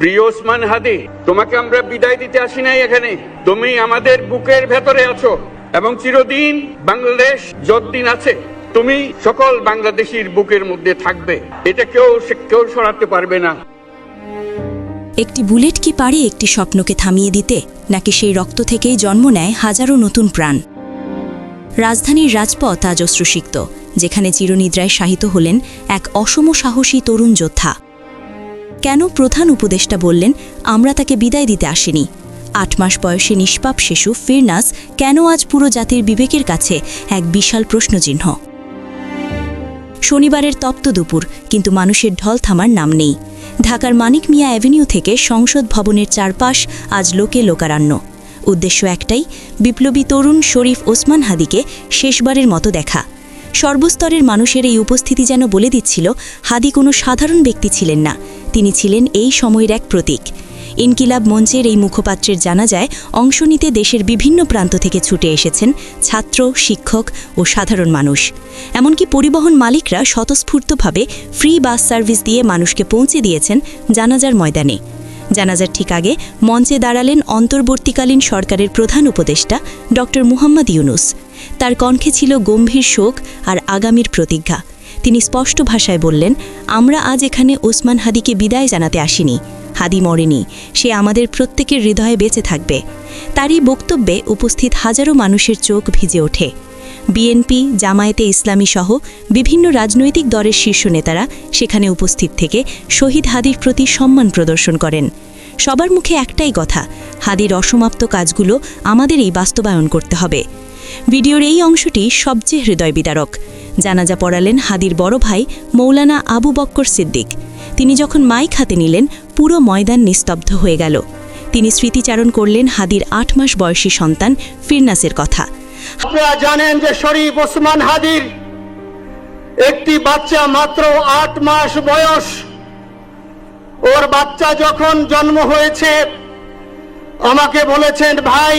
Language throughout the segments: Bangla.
প্রিয় ওসমান হাদি, তোমাকে আমরা বিদায় দিতে আসি নাই এখানে। তুমি আমাদের বুকের ভেতরে আছো এবং চিরদিন বাংলাদেশ যতদিন আছে, তুমি সকল বাংলাদেশির বুকের মধ্যে থাকবে। এটা কেউ কেউ সরাতে পারবে না। একটি বুলেট কি পারে একটি স্বপ্নকে থামিয়ে দিতে, নাকি সেই রক্ত থেকেই জন্ম নেয় হাজারো নতুন প্রাণ? রাজধানীর রাজপথ আজ অশ্রুসিক্ত, যেখানে চিরনিদ্রায় শাহিত হলেন এক অসম সাহসী তরুণ যোদ্ধা। কেন প্রধান উপদেষ্টা বললেন, আমরা তাকে বিদায় দিতে আসিনি। আট মাস বয়সে নিষ্পাপ শিশু ফিরনাস কেন আজ পুরো জাতির বিবেকের কাছে এক বিশাল প্রশ্নচিহ্ন? শনিবারের তপ্ত দুপুর, কিন্তু মানুষের ঢল থামার নাম নেই। ঢাকার মানিক মিয়া অ্যাভিনিউ থেকে সংসদ ভবনের চারপাশ আজ লোকে লোকারণ্য। উদ্দেশ্য একটাই, বিপ্লবী তরুণ শরীফ ওসমান হাদিকে শেষবারের মতো দেখা। সর্বস্তরের মানুষের এই উপস্থিতি যেন বলে দিচ্ছিল, হাদি কোনো সাধারণ ব্যক্তি ছিলেন না। তিনি ছিলেন এই সময়ের এক প্রতীক। ইনকিলাব মঞ্চের এই মুখপাত্রের জানা যায়, অংশ নিতে দেশের বিভিন্ন প্রান্ত থেকে ছুটে এসেছেন ছাত্র, শিক্ষক ও সাধারণ মানুষ। এমনকি পরিবহন মালিকরা স্বতঃস্ফূর্তভাবে ফ্রি বাস সার্ভিস দিয়ে মানুষকে পৌঁছে দিয়েছেন জানাজার ময়দানে। জানাজার ঠিক আগে মঞ্চে দাঁড়ালেন অন্তর্বর্তীকালীন সরকারের প্রধান উপদেষ্টা ড মুহাম্মদ ইউনুস। তার কণ্ঠে ছিল গম্ভীর শোক আর আগামীর প্রতিজ্ঞা। তিনি স্পষ্ট ভাষায় বললেন, আমরা আজ এখানে ওসমান হাদিকে বিদায় জানাতে আসিনি। হাদি মরেনি, সে আমাদের প্রত্যেকের হৃদয়ে বেঁচে থাকবে। তারই বক্তব্যে উপস্থিত হাজারো মানুষের চোখ ভিজে ওঠে। বিএনপি, জামায়াতে ইসলামী সহ বিভিন্ন রাজনৈতিক দলের শীর্ষ নেতারা সেখানে উপস্থিত থেকে শহীদ হাদির প্রতি সম্মান প্রদর্শন করেন। সবার মুখে একটাই কথা, হাদির অসমাপ্ত কাজগুলো আমাদের এই বাস্তবায়ন করতে হবে। ভিডিওর এই অংশটি সবচেয়ে হৃদয় বিদারক জানাজা পড়ালেন হাদির বড় ভাই মৌলানা আবু বক্কর সিদ্দিক। তিনি যখন মাইক হাতে নিলেন, পুরো ময়দান নিস্তব্ধ হয়ে গেল। তিনি স্মৃতিচারণ করলেন হাদির আট মাস বয়সী সন্তান ফিরনাসের কথা। আপনারা জানেন যে শরীফ ওসমান হাদির একটি বাচ্চা মাত্র আট মাস বয়স। ওর বাচ্চা যখন জন্ম হয়েছে, আমাকে বলেছেন, ভাই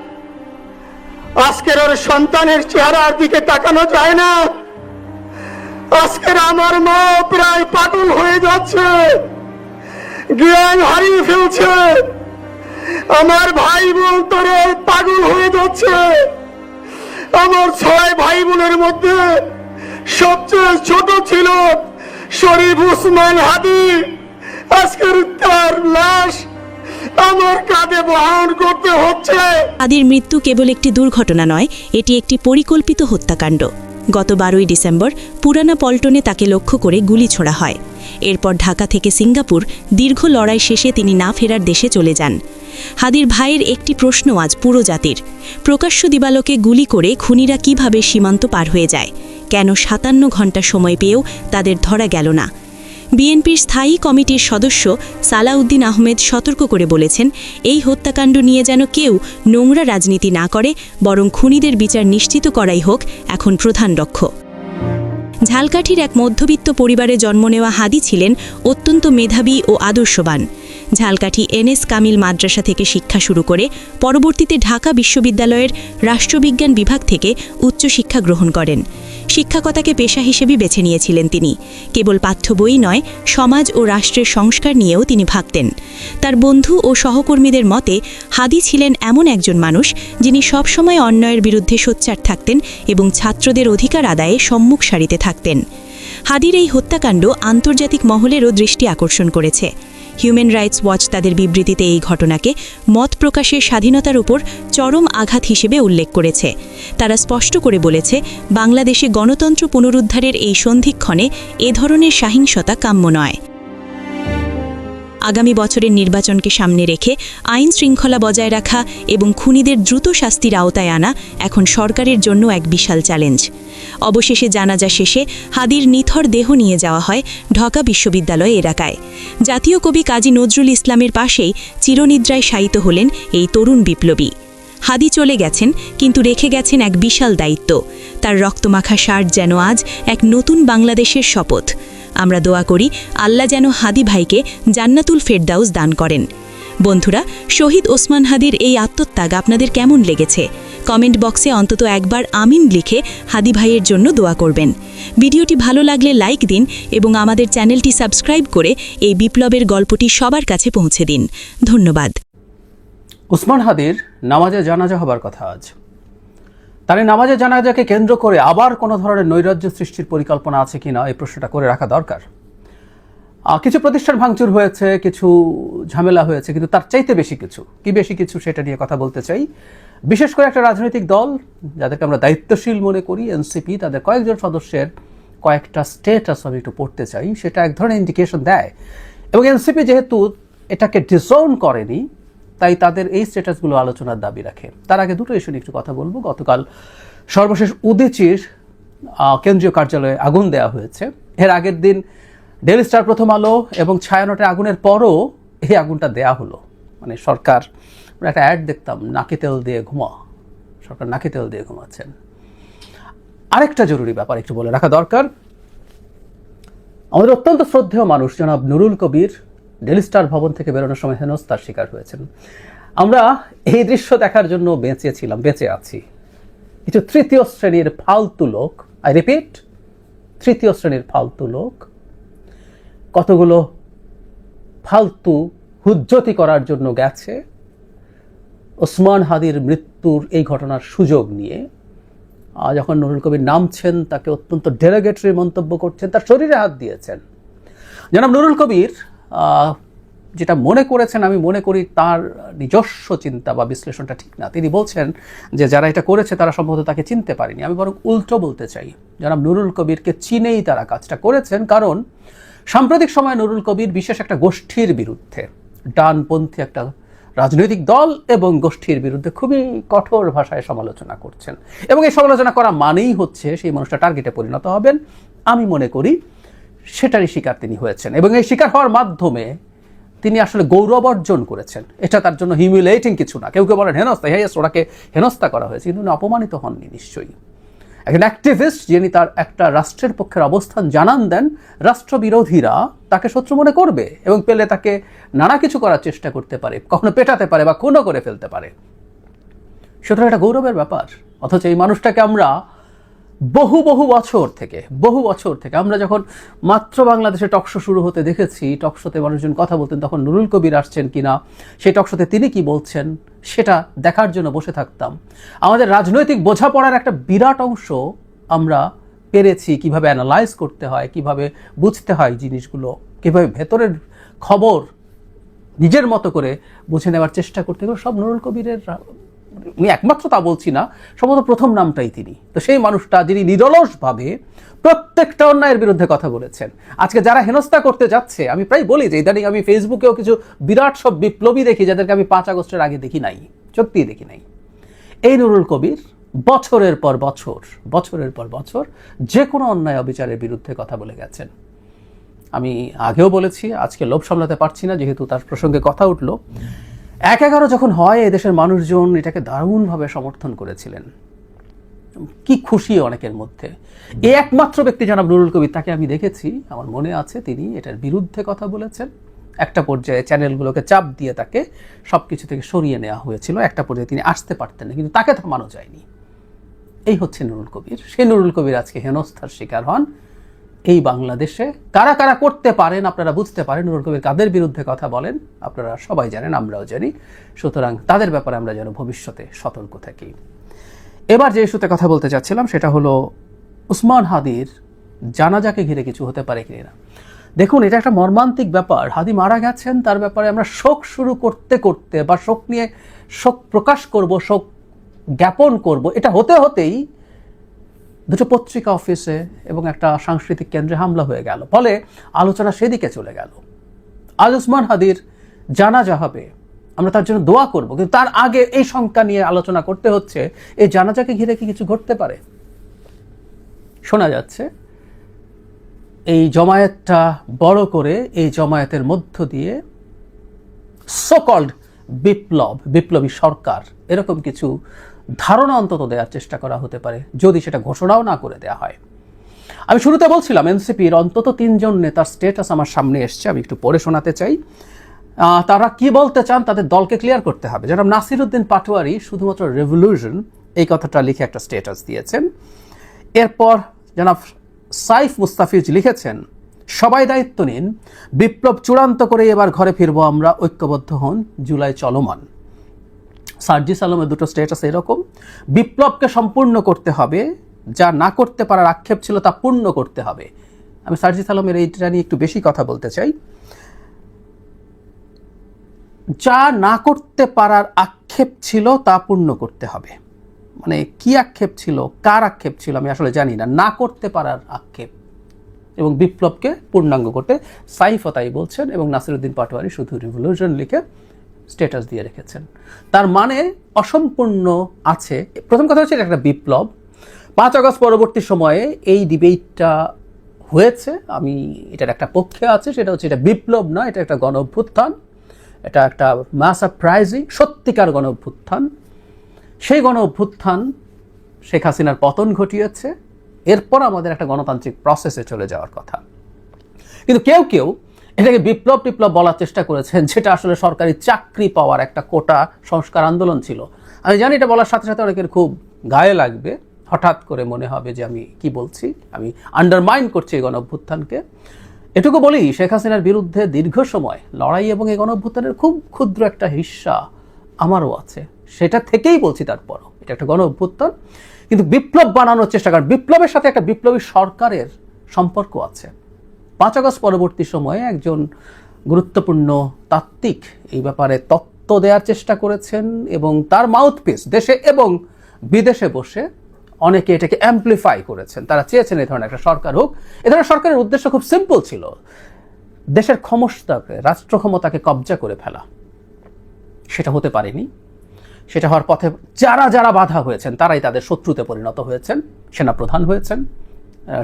আজকের ওর সন্তানের চেহারার দিকে তাকানো যায় না। আজকের আমার মা প্রায় পাগল হয়ে যাচ্ছে। জ্ঞান হারিয়ে ফেলছে। আমার ভাই বোন তোরে পাগল হয়ে যাচ্ছে। আমার ছয় ভাই বোনের মধ্যে সবচেয়ে ছোট ছিল শরীফ উসমান হাদি। আজকের তার লাশ আমার কাঁধে বহন করতে হচ্ছে। হাদির মৃত্যু কেবল একটি দুর্ঘটনা নয়, এটি একটি পরিকল্পিত হত্যাকাণ্ড। গত বারোই ডিসেম্বর, পুরানা পল্টনে তাকে লক্ষ্য করে গুলি ছোড়া হয়। এরপর ঢাকা থেকে সিঙ্গাপুর, দীর্ঘ লড়াই শেষে তিনি না ফেরার দেশে চলে যান। হাদির ভাইয়ের একটি প্রশ্ন আজ পুরো জাতির। প্রকাশ্য দিবালোকে গুলি করে খুনিরা কীভাবে সীমান্ত পার হয়ে যায়? কেন সাতান্ন ঘণ্টা সময় পেয়েও তাদের ধরা গেল না? বিএনপির স্থায়ী কমিটির সদস্য সালাউদ্দিন আহমেদ সতর্ক করে বলেছেন, এই হত্যাকাণ্ড নিয়ে যেন কেউ নোংরা রাজনীতি না করে, বরং খুনিদের বিচার নিশ্চিত করাই হোক, এখন প্রধান লক্ষ্য। ঝালকাঠির এক মধ্যবিত্ত পরিবারে জন্ম নেওয়া হাদি ছিলেন অত্যন্ত মেধাবী ও আদর্শবান। ঝালকাঠি এনএস কামিল মাদ্রাসা থেকে শিক্ষা শুরু করে পরবর্তীতে ঢাকা বিশ্ববিদ্যালয়ের রাষ্ট্রবিজ্ঞান বিভাগ থেকে উচ্চশিক্ষা গ্রহণ করেন। শিক্ষকতাকে পেশা হিসেবেই বেছে নিয়েছিলেন তিনি। কেবল পাঠ্য বই নয়, সমাজ ও রাষ্ট্রের সংস্কার নিয়েও তিনি ভাবতেন। তার বন্ধু ও সহকর্মীদের মতে, হাদি ছিলেন এমন একজন মানুষ যিনি সবসময় অন্যায়ের বিরুদ্ধে সোচ্চার থাকতেন এবং ছাত্রদের অধিকার আদায়ে সম্মুখ সারিতে থাকতেন। হাদির এই হত্যাকাণ্ড আন্তর্জাতিক মহলেরও দৃষ্টি আকর্ষণ করেছে। হিউম্যান রাইটস ওয়াচ তাদের বিবৃতিতে এই ঘটনাকে মত প্রকাশের স্বাধীনতার উপর চরম আঘাত হিসেবে উল্লেখ করেছে। তারা স্পষ্ট করে বলেছে, বাংলাদেশে গণতন্ত্র পুনরুদ্ধারের এই সন্ধিক্ষণে এ ধরনের সহিংসতা কাম্য নয়। আগামী বছরের নির্বাচনকে সামনে রেখে আইন শৃঙ্খলা বজায় রাখা এবং খুনিদের দ্রুত শাস্তির আওতায় আনা এখন সরকারের জন্য এক বিশাল চ্যালেঞ্জ। অবশেষে জানাজা শেষে হাদির নিথর দেহ নিয়ে যাওয়া হয় ঢাকা বিশ্ববিদ্যালয় এলাকায়। জাতীয় কবি কাজী নজরুল ইসলামের পাশেই চিরনিদ্রায় শায়িত হলেন এই তরুণ বিপ্লবী। হাদি চলে গেছেন, কিন্তু রেখে গেছেন এক বিশাল দায়িত্ব। তার রক্তমাখা শার্ট যেন আজ এক নতুন বাংলাদেশের শপথ। আমরা দোয়া করি আল্লাহ যেন হাদি ভাইকে জান্নাতুল ফেরদাউস দান করেন। বন্ধুরা, শহীদ ওসমান হাদির এই আত্মত্যাগ আপনাদের কেমন লেগেছে? কমেন্ট বক্সে অন্তত একবার আমিন লিখে হাদি ভাইয়ের জন্য দোয়া করবেন। ভিডিওটি ভালো লাগলে লাইক দিন এবং আমাদের চ্যানেলটি সাবস্ক্রাইব করে এই বিপ্লবের গল্পটি সবার কাছে পৌঁছে দিন। ধন্যবাদ। উসমান হাদির নামাজে জানাজা হবার কথা আজ। এই নামাজে জানাজাকে কেন্দ্র করে আবার কোনো ধরনের নৈরাজ্য সৃষ্টির পরিকল্পনা আছে কিনা এই প্রশ্নটা করে রাখা দরকার। কিছু প্রতিষ্ঠান ভাঙচুর হয়েছে, কিছু ঝামেলা হয়েছে, কিন্তু তার চাইতে বেশি কিছু। কি বেশি কিছু সেটা নিয়ে কথা বলতে চাই। বিশেষ করে একটা রাজনৈতিক দল, যাদেরকে আমরা দায়িত্বশীল মনে করি, এনসিপি, তাদের কয়েকজন সদস্যের কয়েকটা স্টেটাস আমি একটু পড়তে চাই, সেটা এক ধরনের ইন্ডিকেশন দেয়। এবং এনসিপি যেহেতু এটাকে ডিসওন করেনি তাই তাদের এই স্ট্যাটাসগুলো আলোচনার দাবি রাখে। তার আগে দুটো ইস্যু নিয়ে একটু কথা বলব। গতকাল সর্বশেষ উদিচির কেন্দ্রীয় কার্যালয়ে আগুন দেওয়া হয়েছে। এর আগের দিন ডেলি স্টার প্রথম আলো এবং ছায়ানটের আগুনের পরও এই আগুনটা দেয়া হলো। মানে সরকার একটা অ্যাড দেখতাম, নাকে তেল দিয়ে ঘুমা। সরকার নাকে তেল দিয়ে ঘুমাচ্ছেন। আরেকটা জরুরি ব্যাপার একটু বলে রাখা দরকার। আমাদের অত্যন্ত শ্রদ্ধেয় মানুষ জনাব নুরুল কবির ডেলি স্টার ভবন থেকে বেরোনোর সময় হেনস্তার শিকার হয়েছেন। আমরা এই দৃশ্য দেখার জন্য বেঁচে ছিলাম বেঁচে আছি। কিছু তৃতীয় শ্রেণির ফালতু লোক, আই রিপিট, তৃতীয় শ্রেণির ফালতু লোক, কতগুলো ফালতু হুজ্জতি করার জন্য গেছে, ওসমান হাদির মৃত্যুর এই ঘটনার সুযোগ নিয়ে। যখন নুরুল কবির নামছেন, তাকে অত্যন্ত ডেলিগেটরি মন্তব্য করছেন, তার শরীরে হাত দিয়েছেন। জনাব নুরুল কবির যেটা মনে করেছেন আমি মনে করি তার নিজস্ব চিন্তা বা বিশ্লেষণটা ঠিক না। তিনি বলছেন যে যারা এটা করেছে তারা সম্ভবত তাকে চিনতে পারেনি। আমি বরং উল্টো বলতে চাই। যারা নুরুল কবিরকে চিনেই তারা কাজটা করেছেন কারণ সাম্প্রতিক সময়ে নুরুল কবির বিশেষ একটা গোষ্ঠীর বিরুদ্ধে, ডানপন্থী একটা রাজনৈতিক দল এবং গোষ্ঠীর বিরুদ্ধে খুবই কঠোর ভাষায় সমালোচনা করছেন। এবং এই সমালোচনা করা মানেই হচ্ছে সেই মানুষটা টার্গেটে পরিণত হবেন। আমি মনে করি সেটারই শিকার তিনি হয়েছেন। এবং এই শিকার হওয়ার মাধ্যমে তিনি আসলে গৌরব অর্জন করেছেন। এটা তার জন্য হিমিউলেটিং কিছু না। কেউ কেউ বলেন হেনস্তা হ্যাঁ ওনাকে হেনস্তা করা হয়েছে। কিন্তু উনি অপমানিত হননি নিশ্চয়ই। একজন অ্যাক্টিভিস্ট যিনি তার একটা রাষ্ট্রের পক্ষের অবস্থান জানান দেন, রাষ্ট্রবিরোধীরা তাকে শত্রু মনে করবে এবং পেলে তাকে নানা কিছু করার চেষ্টা করতে পারে, কখনো পেটাতে পারে বা খুনও করে ফেলতে পারে। সুতরাং এটা গৌরবের ব্যাপার। অথচ এই মানুষটাকে আমরা বহু বহু বছর থেকে, বহু বছর থেকে আমরা যখন মাত্র বাংলাদেশে টকশো শুরু হতে দেখেছি টকশোতে মানুষজন কথা বলতেন, তখন নুরুল কবির আসছেন কিনা, সেই টকশোতে তিনি কি বলছেন, সেটা দেখার জন্য বসে থাকতাম। আমাদের রাজনৈতিক বোঝাপড়ার একটা বিরাট অংশ আমরা পেরেছি কীভাবে অ্যানালাইজ করতে হয়, কীভাবে বুঝতে হয় জিনিসগুলো, কীভাবে ভেতরের খবর নিজের মতো করে বুঝে নেওয়ার চেষ্টা করতে। গেলে সব নুরুল কবিরের আমি একমাত্র তা বলছি না, সম্ভবত প্রথম নামটাই তিনি। তো সেই মানুষটা যিনি নিরলসভাবে প্রত্যেকটা অন্যায়ের বিরুদ্ধে কথা বলেছেন। আজকে যারা হেনস্থা করতে যাচ্ছে, আমি প্রায় বলি যে ইদানিং আমি ফেসবুকেও কিছু বিরাট সব বিপ্লবী দেখি, যাদেরকে আমি পাঁচ আগস্টের আগে দেখি নাই, সত্যিই দেখি নাই। এই নুরুল কবির বছরের পর বছর, বছরের পর বছর যে কোনো অন্যায় অবিচারের বিরুদ্ধে কথা বলে গেছেন। আমি আগেও বলেছি, আজকে লোভ সামলাতে পারছি না, যেহেতু তার প্রসঙ্গে কথা উঠল। এক এগারো যখন হয়, এদেশের মানুষজন এটাকে দারুণভাবে সমর্থন করেছিলেন। কি খুশি অনেকের মধ্যে। এই একমাত্র ব্যক্তি জনাব নুরুল কবির, তাকে আমি দেখেছি। আমার মনে আছে তিনি এটার বিরুদ্ধে কথা বলেছেন। একটা পর্যায়ে চ্যানেলগুলোকে চাপ দিয়ে তাকে সব কিছু থেকে সরিয়ে নেওয়া হয়েছিল। একটা পর্যায়ে তিনি আসতে পারতেন না, কিন্তু তাকে থামানো যায়নি। এই হচ্ছে নুরুল কবির। সেই নুরুল কবির আজকে হেনস্থার শিকার হন। এই বাংলাদেশে কারা কারা করতে পারেন আপনারা বুঝতে পারেন। নুরুল কবির কাদের বিরুদ্ধে কথা বলেন, আপনারা সবাই জানেন, আমরাও জানি। সুতরাং তাদের ব্যাপারে আমরা যেন ভবিষ্যতে সতর্ক থাকি। এবার যে ইস্যুতে কথা বলতে চাচ্ছিলাম, সেটা হলো উসমান হাদির জানাজাকে ঘিরে কিছু হতে পারে কি না দেখুন, এটা একটা মর্মান্তিক ব্যাপার। হাদি মারা গেছেন, তার ব্যাপারে আমরা শোক শুরু করতে করতে বা শোক নিয়ে শোক প্রকাশ করব, শোক জ্ঞাপন করব, এটা হতে হতেই দুটো পত্রিকা অফিসে এবং একটা সাংস্কৃতিক কেন্দ্রে হামলা হয়ে গেল। ফলে আলোচনা সেদিকে চলে গেল। আল উসমান হাদির জানাজা হবে, আমরা তার জন্য দোয়া করব। কিন্তু তার আগে এই সংখ্যা নিয়ে আলোচনা করতে হচ্ছে, এই জানাজাকে ঘিরে কি কিছু ঘটতে পারে? শোনা যাচ্ছে, এই জমায়েতটা বড় করে এই জমায়েতের মধ্য দিয়ে সকল্ড বিপ্লব, বিপ্লবী সরকার, এরকম কিছু ধারণা অন্তত দেওয়ার চেষ্টা করা হতে পারে, যদি সেটা ঘোষণাও না করে দেওয়া হয়। আমি শুরুতে বলছিলাম, এনসিপির অন্তত তিনজন নেতার স্টেটাস আমার সামনে এসছে, আমি একটু পড়ে শোনাতে চাই। তারা কি বলতে চান তাদের দলকে ক্লিয়ার করতে হবে। জনাব নাসিরুদ্দিন পাটোয়ারি শুধুমাত্র রেভলিউশন এই কথাটা লিখে একটা স্টেটাস দিয়েছেন। এরপর জনাব সাইফ মুস্তাফিজ লিখেছেন, সবাই দায়িত্ব নিন, বিপ্লব চূড়ান্ত করে এবার ঘরে ফিরবো আমরা, ঐক্যবদ্ধ হন, জুলাই চলমান। সার্জিস আলমের দুটো স্টেটাস এরকম। বিপ্লবকে সম্পূর্ণ করতে হবে, যা না করতে পারার আক্ষেপ ছিল তা পূর্ণ করতে হবে। আমি সার্জিস আলমের এইটা নিয়ে একটু বেশি কথা বলতে চাই। যা না করতে পারার আক্ষেপ ছিল তা পূর্ণ করতে হবে। মানে কি আক্ষেপ ছিল, কার আক্ষেপ ছিল আমি আসলে জানি না। না করতে পারার আক্ষেপ। এবং বিপ্লবকে পূর্ণাঙ্গ করতে সাইফও তাই বলছেন এবং নাসিরুদ্দিন পাটোয়ারি শুধু রিভলিউশন লিখে স্ট্যাটাস দিয়ে রেখেছেন। তার মানে অসম্পূর্ণ আছে। প্রথম কথা হচ্ছে এটা একটা বিপ্লব। পাঁচ আগস্ট পরবর্তী সময়ে এই ডিবেটটা হয়েছে। আমি এটার একটা পক্ষে আছে, সেটা হচ্ছে এটা বিপ্লব না এটা একটা গণ অভ্যুত্থান এটা একটা মাস প্রাইজিং সত্যিকার গণ অভ্যুত্থান সেই গণ অভ্যুত্থান শেখ হাসিনার পতন ঘটিয়েছে। এরপর আমাদের একটা গণতান্ত্রিক প্রসেসে চলে যাওয়ার কথা। কিন্তু কেউ কেউ এটাকে বিপ্লব টিপ্লব বলার চেষ্টা করেছেন, যেটা আসলে সরকারি চাকরি পাওয়ার একটা কোটা সংস্কার আন্দোলন ছিল। আমি জানি এটা বলার সাথে সাথে অনেকের খুব গায়ে লাগবে। হঠাৎ করে মনে হবে যে আমি কি বলছি? আমি আন্ডারমাইন করছি এই গণ অভ্যুত্থানকে এটুকু বলি, শেখ হাসিনার বিরুদ্ধে দীর্ঘ সময় লড়াই এবং এই গণ অভ্যুত্থানের খুব ক্ষুদ্র একটা হিস্সা আমারও আছে। সেটা থেকেই বলছি তারপরও। এটা একটা গণ অভ্যুত্থান কিন্তু বিপ্লব বানানোর চেষ্টা করেন বিপ্লবের সাথে একটা বিপ্লবী সরকারের সম্পর্ক আছে। পাঁচ আগস্ট পরবর্তী সময়ে একজন গুরুত্বপূর্ণ তাত্ত্বিক এই ব্যাপারে তত্ত্ব দেওয়ার চেষ্টা করেছেন এবং তার মাউথপিস দেশে এবং বিদেশে বসে অনেকে এটাকে অ্যাম্পলিফাই করেছেন। তারা চেয়েছেন এই ধরনের একটা সরকার হোক। এ ধরনের সরকারের উদ্দেশ্য খুব সিম্পল ছিল। দেশের ক্ষমতাকে, রাষ্ট্র ক্ষমতাকে কবজা করে ফেলা। সেটা হতে পারেনি। সেটা হওয়ার পথে যারা যারা বাধা হয়েছেন, তারাই তাদের শত্রুতে পরিণত হয়েছেন, সেনাপ্রধান হয়েছেন।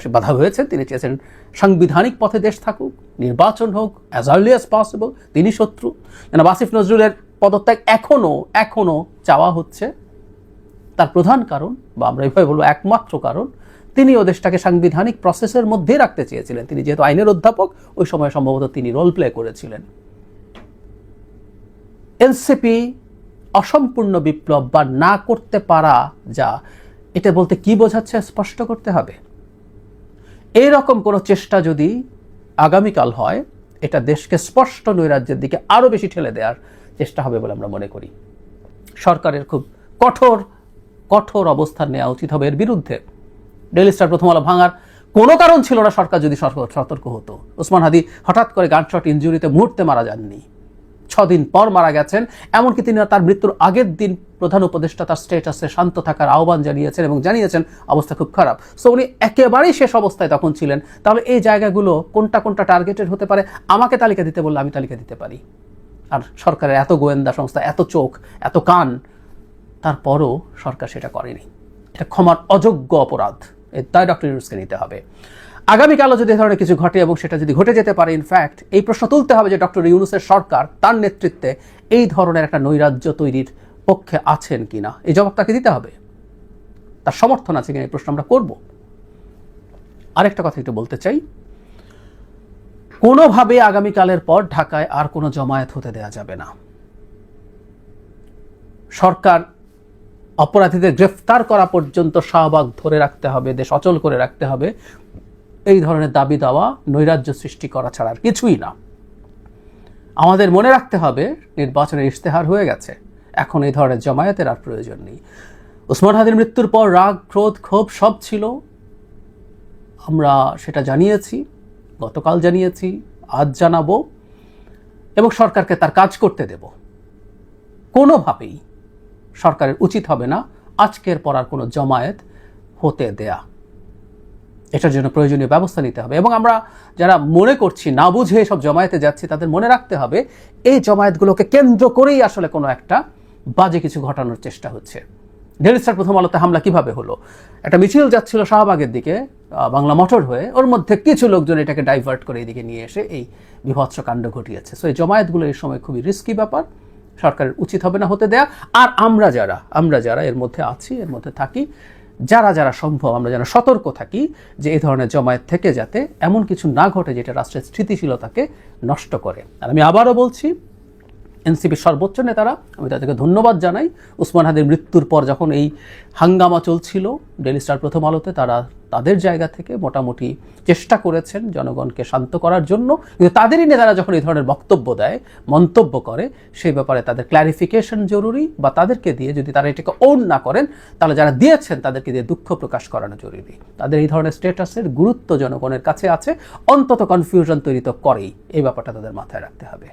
সে বাধা হয়েছেন তিনি চেয়েছেন সাংবিধানিক পথে দেশ থাকুক, নির্বাচন হোক অ্যাজ আর্লি অ্যাজ পসিবল তিনি শত্রু। যেন আসিফ নজরুলের পদত্যাগ এখনও এখনও চাওয়া হচ্ছে। তার প্রধান কারণ, বা আমরা এভাবে বলব একমাত্র কারণ, তিনি ও দেশটাকে সাংবিধানিক প্রসেসের মধ্যে রাখতে চেয়েছিলেন। তিনি যেহেতু আইনের অধ্যাপক, ওই সময় সম্ভবত তিনি রোল প্লে করেছিলেন। এনসিপি অসম্পূর্ণ বিপ্লব বা না করতে পারা, যা এটা বলতে কি বোঝাচ্ছে, স্পষ্ট করতে হবে। এই রকম কোনো চেষ্টা যদি আগামীকাল হয়, এটা দেশকে স্পষ্ট নৈরাজ্যের দিকে আরও বেশি ঠেলে দেওয়ার চেষ্টা হবে বলে আমরা মনে করি। সরকারের খুব কঠোর কঠোর অবস্থান নেওয়া উচিত হবে এর বিরুদ্ধে। ডেলি স্টার প্রথম আলো ভাঙার কোনো কারণ ছিল না সরকার যদি সতর্ক হতো। ওসমান হাদি হঠাৎ করে গানশট ইঞ্জুরিতে মুহূর্তে মারা যাননি। ছদিন পর মারা গেছেন। এমনকি তিনি তার মৃত্যুর আগের দিন প্রধান উপদেষ্টা তার স্টেটাসে শান্ত থাকার আহ্বান জানিয়েছেন এবং জানিয়েছেন অবস্থা খুব খারাপ। সো উনি একেবারেই শেষ অবস্থায় তখন ছিলেন। তাহলে এই জায়গাগুলো কোনটা কোনটা টার্গেটেড হতে পারে? আমাকে তালিকা দিতে বললে আমি তালিকা দিতে পারি। আর সরকারের এত গোয়েন্দা সংস্থা, এত চোখ, এত কান, তারপরও সরকার সেটা করেনি। এটা ক্ষমার অযোগ্য অপরাধ। দায় ডক্টর ইউনুসকে নিতে হবে। আগামীকালও যদি ধরনের কিছু ঘটে এবং সেটা যদি ঘটে যেতে পারে ইনফ্যাক্ট এই প্রশ্ন তুলতে হবে যে ডক্টর ইউনুসের সরকার তার নেতৃত্বে এই ধরনের একটা নৈরাজ্য তৈরির পক্ষে আছেন কিনা? এই জবাব তাকে দিতে হবে। তার সমর্থন আছে কিনা এই প্রশ্ন আমরা করব। আরেকটা কথা একটু বলতে চাই। কোনোভাবে আগামীকালের পর ঢাকায় আর কোনো জমায়েত হতে দেয়া যাবে না। সরকার অপরাধীদের গ্রেফতার করা পর্যন্ত শাহবাগ ধরে রাখতে হবে, দেশ অচল করে রাখতে হবে। এই ধরনের দাবি দেওয়া নৈরাজ্য সৃষ্টি করা ছাড়া আর কিছুই না। আমাদের মনে রাখতে হবে, নির্বাচনের ইশতেহার হয়ে গেছে। এখন এই ধরনের জমায়েতের আর প্রয়োজন নেই। ওসমান হাদির মৃত্যুর পর রাগ, ক্রোধ, ক্ষোভ সব ছিল। আমরা সেটা জানিয়েছি, গতকাল জানিয়েছি, আজ জানাব এবং সরকারকে তার কাজ করতে দেব। কোনোভাবেই সরকারের উচিত হবে না আজকের পর আর কোনো জমায়েত হতে দেয়া। এটার জন্য প্রয়োজনীয় ব্যবস্থা নিতে হবে। এবং আমরা যারা মনে করছি না বুঝে সব জমায়েতে যাচ্ছি, তাদের মনে রাখতে হবে, এই জমায়েতগুলোকে কেন্দ্র করেই আসলে কোনো একটা বাজে কিছু ঘটানোর চেষ্টা হচ্ছে। ডেলি স্টার প্রথম আলোতে হামলা কীভাবে হলো? একটা মিছিল যাচ্ছিল শাহবাগের দিকে বাংলা মোটর হয়ে। ওর মধ্যে কিছু লোকজন এটাকে ডাইভার্ট করে এদিকে নিয়ে এসে এই বিভৎস কাণ্ড ঘটিয়েছে। সো এই জমায়েতগুলো এই সময় খুবই রিস্কি ব্যাপার। সরকারের উচিত হবে না হতে দেয়া। আর আমরা যারা আমরা যারা এর মধ্যে আছি, এর মধ্যে থাকি, যারা যারা সম্ভব, আমরা যেন সতর্ক থাকি যে এই ধরনের জমায়েত থেকে যাতে এমন কিছু না ঘটে যেটা রাষ্ট্রের স্থিতিশীলতাকে নষ্ট করে। আর আমি আবারও বলছি এনসিপির সর্বোচ্চ নেতারা, আমি তাদেরকে ধন্যবাদ জানাই। উসমান হাদির মৃত্যুর পর যখন এই হাঙ্গামা চলছিল ডেলি স্টার প্রথম আলোতে তারা তাদের জায়গা থেকে মোটামুটি চেষ্টা করেছেন জনগণকে শান্ত করার জন্য। কিন্তু তাদেরই নেতারা যখন এই ধরনের বক্তব্য দেয়, মন্তব্য করে, সেই ব্যাপারে তাদের ক্ল্যারিফিকেশন জরুরি বা তাদেরকে দিয়ে যদি তারা এটাকে ওন না করেন, তাহলে যারা দিয়েছেন তাদেরকে দিয়ে দুঃখ প্রকাশ করানো জরুরি। তাদের এই ধরনের স্টেটাসের গুরুত্ব জনগণের কাছে আছে, অন্তত কনফিউশন তৈরি তো করেই। এই ব্যাপারটা তাদের মাথায় রাখতে হবে।